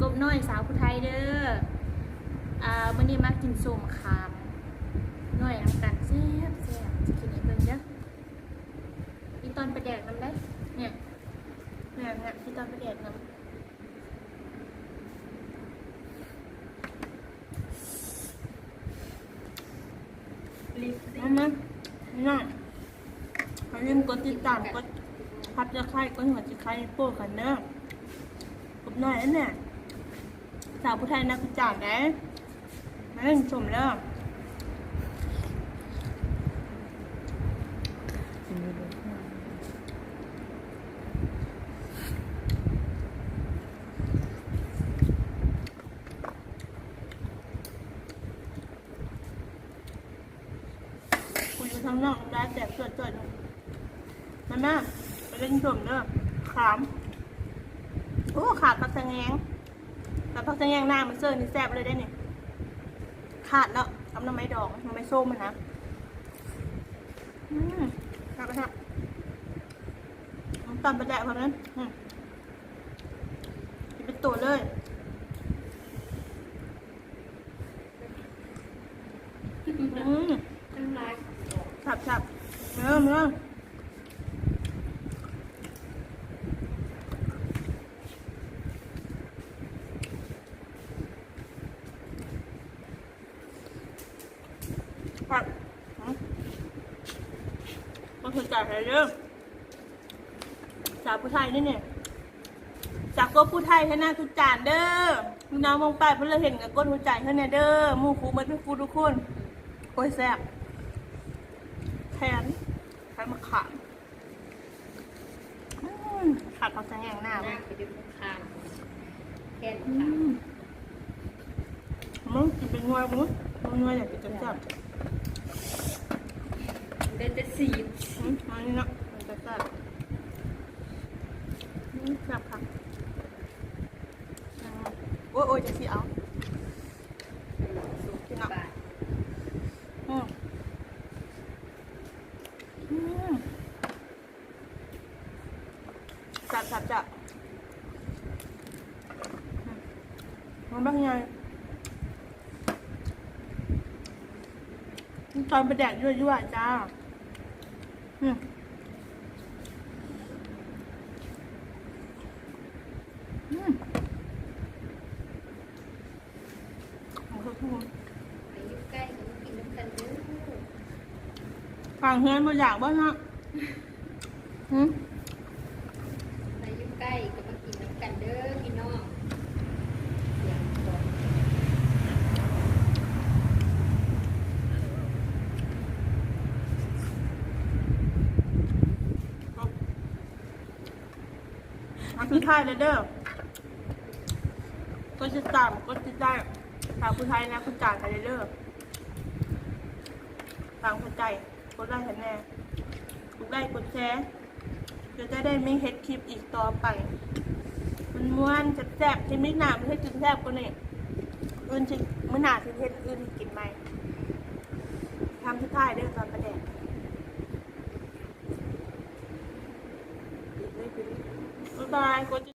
กบน้อยสาวผู้ไทยเด้ออ่าวันนี้มากินส้มคามน้อยน้ำกันแซ่บแซ่บจะกินให้เบิ่งเด้ออีตอนไปแดกน้ำได้เนี่ยเนี่ยเนี่ยอีตอนไปแดกน้ำลิปเอามาน่อยอย่าลืมกดติดตามกดพับจะไข่กดหัวจะไข่โป้กันเด้อกบน้อยนั่นเนี่ย สาวผู้ไทยนักจ่ายได้มาเล่นชมเด้อคุณอยู่ทางนอกได้แต่สดๆมันน่าไปเล่นชมเด้อขามโอ้ขาดผักสะแงง แต่ผักสะแงงหน้ามันเซิร์นี่แซ่บเลยได้เนี่ยขาดแล้วทำน้ำไม้ดองน้ำไม้ส้มมันนะอืมครับครับน้ำตาลประแดกแบบนั้นอืมกินเป็นตัวเลยอืมน้ำลายฉับฉับเนื้อเนื้อ ครับอืมมันคือจ่ายอะไรเรื่องสาวผู้ไทยนี่เนี่ยจากก็ผู้ไทยให้หน้าทุกจานเด้อพี่น้องมองไปเพื่อเห็นกับก้นหัวใจเท่านี้เด้อหมู่ครูมันเป็นครูทุกคนโอ้ยแซ่บแทนแทนมะขามอืมขาดผักแสงหน้าหมั้น้ายไปดูข้างแค่อืข้างมมึงกินเป็นงวยมึงมึงงวยอยากกินจับจับ เดินจะสีอืมอันนี้เนาะมันจับจับอืมจับค่ะโอ้ยโอ้ยจะสิเอาสุกบาทอืมอืมจับจับจับมันบ้างไงตอนไปแดกยั่วยั่วๆจ้า อืมอืมของเขาพูดไปอยู่ใกล้ก็กินน้ำกันเด้อฟังเฮือนบ่อยากบ่เนาะหืม ไปอยู่ใกล้ก็มากินน้ำกันเด้อพี่น้องอย่างก่อน อันคือท้ายเลยเด้อก็จะตามก็จะได้ทางผู้ไทยนะคุณจ่ายไปเลยเด้อตามคุณใจกดไลค์ให้แน่กดไลค์กดแชร์จะได้ได้ไม่เฮ็ดคลิปอีกต่อไป มันม้วนจะแซ่บที่มิหนาไม่ให้กินแซ่บกว่านี้อื่นที่มื้อหนาที่เฮ็ดอื่นกินใหมทำที่ท้ายเด้อตอนประแดกปิดเดเล